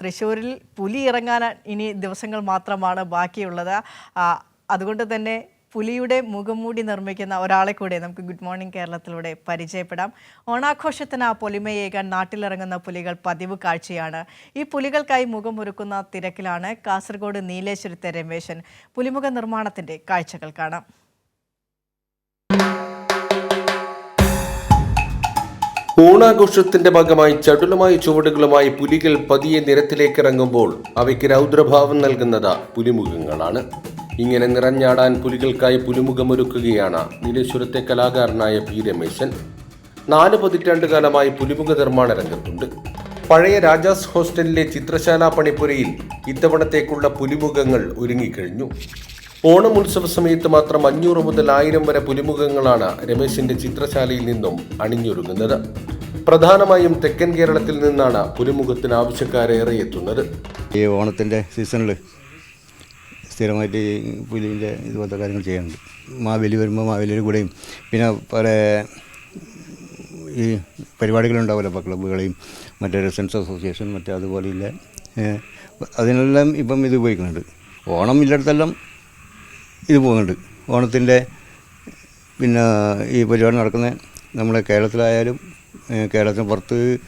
തൃശ്ശൂരിൽ പുലി ഇറങ്ങാൻ ഇനി ദിവസങ്ങൾ മാത്രമാണ് ബാക്കിയുള്ളത്. അതുകൊണ്ട് തന്നെ പുലിയുടെ മുഖംമൂടി നിർമ്മിക്കുന്ന ഒരാളെ കൂടെ നമുക്ക് ഗുഡ് മോർണിംഗ് കേരളത്തിലൂടെ പരിചയപ്പെടാം. ഓണാഘോഷത്തിന് ആ പൊലിമയേകാൻ നാട്ടിലിറങ്ങുന്ന പുലികൾ പതിവ് കാഴ്ചയാണ്. ഈ പുലികൾക്കായി മുഖമൊരുക്കുന്ന തിരക്കിലാണ് കാസർഗോഡ് നീലേശ്വരത്തെ രമേശൻ. പുലിമുഖ നിർമ്മാണത്തിന്റെ കാഴ്ചകൾ കാണാം. ഓണാഘോഷത്തിന്റെ ഭാഗമായി ചടുലമായ ചുവടുകളുമായി പുലികൾ പതിയെ നിരത്തിലേക്ക് ഇറങ്ങുമ്പോൾ അവയ്ക്ക് രൗദ്രഭാവം നൽകുന്നത് പുലിമുഖങ്ങളാണ്. ഇങ്ങനെ നിറഞ്ഞാടാൻ പുലികൾക്കായി പുലിമുഖമൊരുക്കുകയാണ് നീലേശ്വരത്തെ കലാകാരനായ പി രമേശൻ. നാല് പതിറ്റാണ്ട് കാലമായി പുലിമുഖ നിർമ്മാണ രംഗത്തുണ്ട്. പഴയ രാജാസ് ഹോസ്റ്റലിലെ ചിത്രശാല പണിപ്പുരയിൽ ഇത്തവണത്തേക്കുള്ള പുലിമുഖങ്ങൾ ഒരുങ്ങിക്കഴിഞ്ഞു. ഓണം ഉത്സവ സമയത്ത് മാത്രം അഞ്ഞൂറ് മുതൽ ആയിരം വരെ പുലിമുഖങ്ങളാണ് രമേശിന്റെ ചിത്രശാലയിൽ നിന്നും അണിഞ്ഞൊരുങ്ങുന്നത്. പ്രധാനമായും തെക്കൻ കേരളത്തിൽ നിന്നാണ് പുലിമുഖത്തിന് ആവശ്യക്കാരേറെ എത്തുന്നത് ഈ ഓണത്തിന്റെ സീസണിൽ സ്ഥിരമായിട്ട് ഈ പുലിന്റെ ഇതുപോലത്തെ കാര്യങ്ങൾ ചെയ്യുന്നുണ്ട് മാവേലി വരുമ്പോൾ മാവേലിയുടെ കൂടെയും പിന്നെ പല ഈ പരിപാടികളുണ്ടാവുമല്ലോ അപ്പോൾ ക്ലബ്ബുകളെയും മറ്റേ റെസിഡൻസ് അസോസിയേഷൻ മറ്റേ അതുപോലെയുള്ള അതിനെല്ലാം ഇപ്പം ഇത് ഉപയോഗിക്കുന്നുണ്ട്. ഓണം ഇല്ലടത്തെല്ലാം ഇത് പോകുന്നുണ്ട്. ഓണത്തിന്റെ പിന്നെ ഈ പരിപാടി നടക്കുന്ന നമ്മുടെ കേരളത്തിലായാലും കേരളത്തിന് പുറത്ത്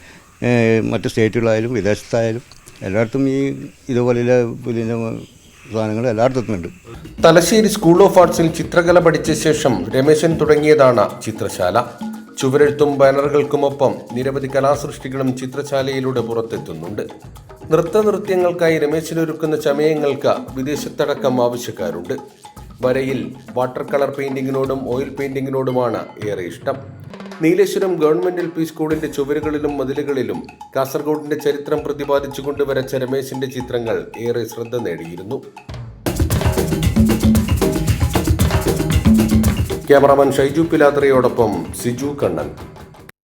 മറ്റ് സ്റ്റേറ്റുകളായാലും വിദേശത്തായാലും എല്ലായിടത്തും ഈ ഇതുപോലെയുള്ള പുലിന്റെ സാധനങ്ങൾ എല്ലായിടത്തും എത്തുന്നുണ്ട് തലശ്ശേരി സ്കൂൾ ഓഫ് ആർട്സിൽ ചിത്രകല പഠിച്ച ശേഷം രമേശൻ തുടങ്ങിയതാണ് ചിത്രശാല. ചുവരെഴുത്തും ബാനറുകൾക്കുമൊപ്പം നിരവധി കലാസൃഷ്ടികളും ചിത്രശാലയിലൂടെ പുറത്തെത്തുന്നുണ്ട്. നൃത്തനൃത്യങ്ങൾക്കായി രമേശൻ ഒരുക്കുന്ന ചമയങ്ങൾക്ക് വിദേശത്തടക്കം ആവശ്യക്കാരുണ്ട്. വരയിൽ വാട്ടർ കളർ പെയിന്റിങ്ങിനോടും ഓയിൽ പെയിന്റിങ്ങിനോടുമാണ് ഏറെ ഇഷ്ടം. നീലേശ്വരം ഗവൺമെന്റ് എൽ പി സ്കൂളിന്റെ ചുവരുകളിലും മതിലുകളിലും കാസർഗോഡിന്റെ ചരിത്രം പ്രതിപാദിച്ചുകൊണ്ട് വരച്ച രമേശിന്റെ ചിത്രങ്ങൾ ഏറെ ശ്രദ്ധ നേടിയിരുന്നു. ക്യാമറാമാൻ ഷൈജു പിലാത്രയോടൊപ്പം സിജു കണ്ണൻ.